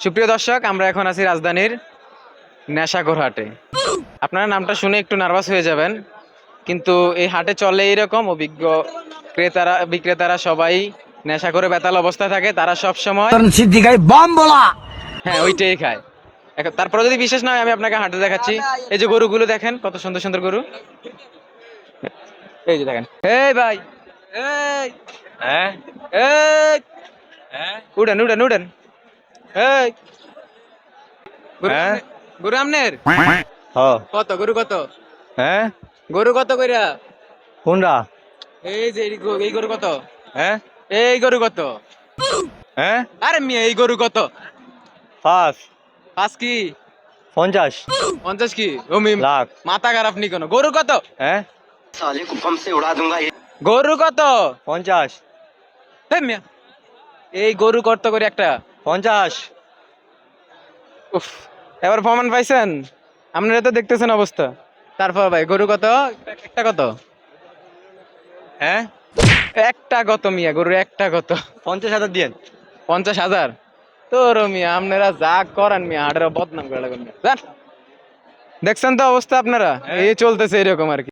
সুপ্রিয় দর্শক আমরা এখন আছি রাজধানীর নেশাগর হাটে। আপনারা নামটা শুনে একটু নার্ভাস হয়ে যাবেন কিন্তু এই হাটে চলে এইরকম অভিজ্ঞ ক্রেতারা বিক্রেতারা সবাই নেশা করে বেতাল অবস্থায় থাকে তারা সব সময় সিদ্দিকাই বম বলা। হ্যাঁ ওইটাই খায়। এখন তারপরে যদি বিশেষ না হয় আমি আপনাকে হাটে দেখাচ্ছি। এই যে গরুগুলো দেখেন কত সুন্দর সুন্দর গরু। এই যে দেখেন। এই ভাই। এই। হ্যাঁ। এই। হ্যাঁ। উড়েন উড়েন উড়েন এই। হ্যাঁ? আমনের? হ্যাঁ। কত গরু কত? হ্যাঁ? গরু কত কইরা? কোনটা এই যে এই গরু কত? হ্যাঁ? এই গরু কত? হ্যাঁ? আরে এই গরু কত? পাঁচ। পাঁচ কি? পঞ্চাশ। পঞ্চাশ কি? ওমি লাখ। মাথা খারাপ নি কেন। গরু কত? হ্যাঁ? সালে কুপম সে উড়া দুঙ্গা। গরু কত? পঞ্চাশ। হ্যাঁ মিয়া এই গরু কত করে একটা। পঞ্চাশ। উফ। এবার প্রমাণ পাইছেন? আপনারা তো দেখতেছেন অবস্থা। তারপর ভাই গরু কত? একটা কত? হ্যাঁ? একটা কত মিয়া গরু একটা কত? পঞ্চাশ হাজার দিয়েন। পঞ্চাশ হাজার? তোর মিয়া আপনারা যা করেন মিয়া হাটের বদনাম করে লাগবেন মিয়া। দেখছেন তো অবস্থা আপনারা? এই চলতেছে এরকম আর কি।